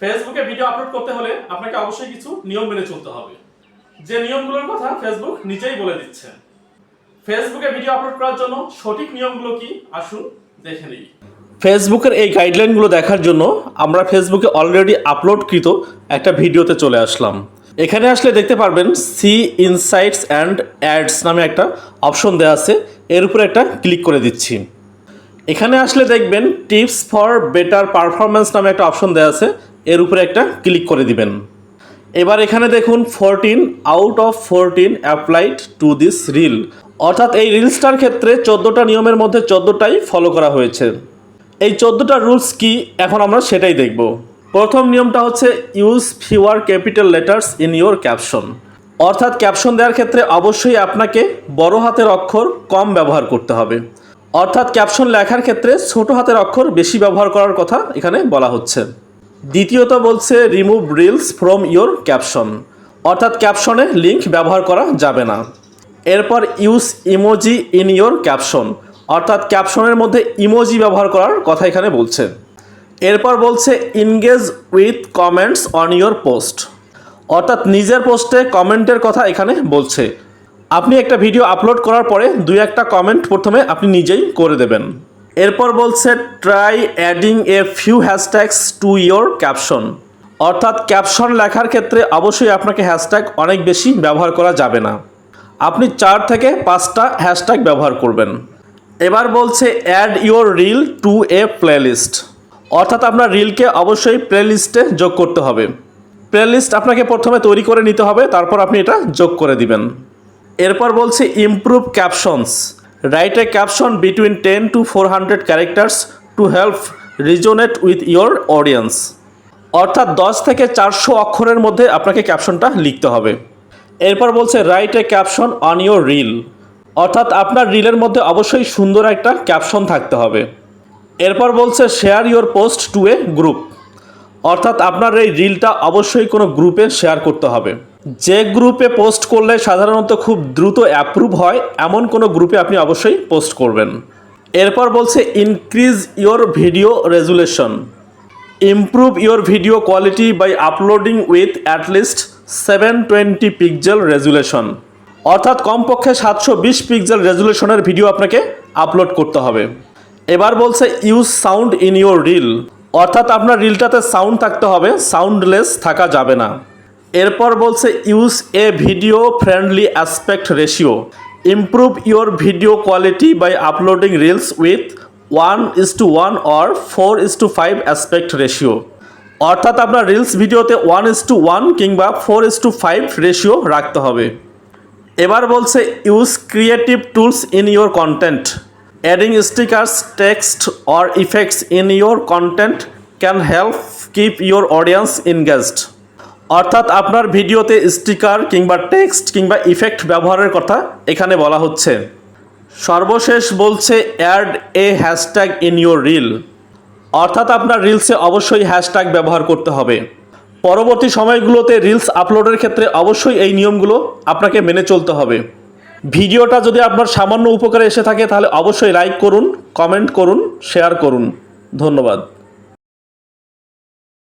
ফেসবুকে video upload করতে হলে আপনাকে অবশ্যই কিছু নিয়ম মেনে চলতে হবে। যে নিয়মগুলোর কথা ফেসবুক নিজেই বলে দিচ্ছে। ফেসবুকে ভিডিও আপলোড করার জন্য সঠিক নিয়মগুলো কি? আসুন দেখে নিই। ফেসবুকের এই গাইডলাইনগুলো দেখার জন্য আমরা ফেসবুকে অলরেডি আপলোডকৃত একটা ভিডিওতে চলে আসলাম। এখানে আসলে দেখতে পারবেন সি ইনসাইটস অ্যান্ড অ্যাডস নামে একটা অপশন দেওয়া আছে। এর উপরে একটা ক্লিক করে দিচ্ছি। এখানে আসলে দেখবেন টিপস ফর বেটার পারফরমেন্স নামে একটা অপশন দেওয়া আছে। এর উপরে একটা ক্লিক করে দিবেন। এবার এখানে দেখুন fourteen out of fourteen applied to this reel অর্থাৎ এই রিলসটার ক্ষেত্রে চোদ্দোটা নিয়মের মধ্যে চোদ্দোটাই ফলো করা হয়েছে। এই চোদ্দোটা রুলস কি? এখন আমরা সেটাই দেখব। প্রথম নিয়মটা হচ্ছে use fewer capital letters in your caption অর্থাৎ ক্যাপশন দেওয়ার ক্ষেত্রে অবশ্যই আপনাকে বড় হাতের অক্ষর কম ব্যবহার করতে হবে। অর্থাৎ ক্যাপশন লেখার ক্ষেত্রে ছোট হাতের অক্ষর বেশি ব্যবহার করার কথা এখানে বলা হচ্ছে। দ্বিতীয়ত বলছে remove reels from your caption অর্থাৎ ক্যাপশনে লিঙ্ক ব্যবহার করা যাবে না। এরপর use emoji in your caption অর্থাৎ ক্যাপশনের মধ্যে ইমোজি ব্যবহার করার কথা এখানে বলছে। এরপর বলছে engage with comments on your post অর্থাৎ নিজের পোস্টে কমেন্টের কথা এখানে বলছে। আপনি একটা ভিডিও আপলোড করার পরে দুই একটা কমেন্ট প্রথমে আপনি নিজেই করে দেবেন। এরপর বলছে try adding a few hashtags to your caption অর্থাৎ ক্যাপশন লেখার ক্ষেত্রে অবশ্যই আপনাকে হ্যাশট্যাগ অনেক বেশি ব্যবহার করা যাবে না। আপনি চার থেকে পাঁচটা হ্যাশট্যাগ ব্যবহার করবেন। এবার বলছে add your reel to a playlist অর্থাৎ আপনার রিলকে অবশ্যই প্লেলিস্টে যোগ করতে হবে। প্লেলিস্ট আপনাকে প্রথমে তৈরি করে নিতে হবে, তারপর আপনি এটা যোগ করে দিবেন। এরপর বলছে improve captions write a caption between ten to four hundred characters to help resonate with your audience অর্থাৎ দশ থেকে চারশো অক্ষরের মধ্যে আপনাকে ক্যাপশনটা লিখতে হবে। এরপর বলছে write a caption on your reel অর্থাৎ আপনার রিলের মধ্যে অবশ্যই সুন্দর একটা ক্যাপশন থাকতে হবে। এরপর বলছে share your post to a group অর্থাৎ আপনার এই রিলটা অবশ্যই কোনো গ্রুপে শেয়ার করতে হবে। যে গ্রুপে পোস্ট করলে সাধারণত খুব দ্রুত অ্যাপ্রুভ হয়, এমন কোনো গ্রুপে আপনি অবশ্যই পোস্ট করবেন। এরপর বলছে increase your video resolution improve your video quality by uploading with at least seven twenty pixel resolution অর্থাৎ কমপক্ষে সাতশো বিশ পিক্সেল রেজুলেশনের ভিডিও আপনাকে আপলোড করতে হবে। এবার বলছে use sound in your reel অর্থাৎ আপনার রিলটাতে সাউন্ড থাকতে হবে সাউন্ডলেস থাকা যাবে না। এরপর বলছে use a video friendly aspect ratio improve your video quality by uploading reels with one is to one or four is to five aspect ratio অর্থাৎ আপনার রিলস ভিডিওতে ওয়ান ইস টু ওয়ান কিংবা four is to five ratio রাখতে হবে। এবার বলছে use creative tools in your content adding stickers text or effects in your content can help keep your audience engaged অর্থাৎ আপনার ভিডিওতে স্টিকার কিংবা টেক্সট কিংবা ইফেক্ট ব্যবহারের কথা এখানে বলা হচ্ছে। সর্বশেষ বলছে add a hashtag in your reel অর্থাৎ আপনার রিলসে অবশ্যই হ্যাশট্যাগ ব্যবহার করতে হবে। পরবর্তী সময়গুলোতে রিলস আপলোডের ক্ষেত্রে অবশ্যই এই নিয়মগুলো আপনাকে মেনে চলতে হবে। ভিডিওটা যদি আপনার সামান্য উপকারে এসে থাকে, তাহলে অবশ্যই লাইক করুন কমেন্ট করুন শেয়ার করুন। ধন্যবাদ।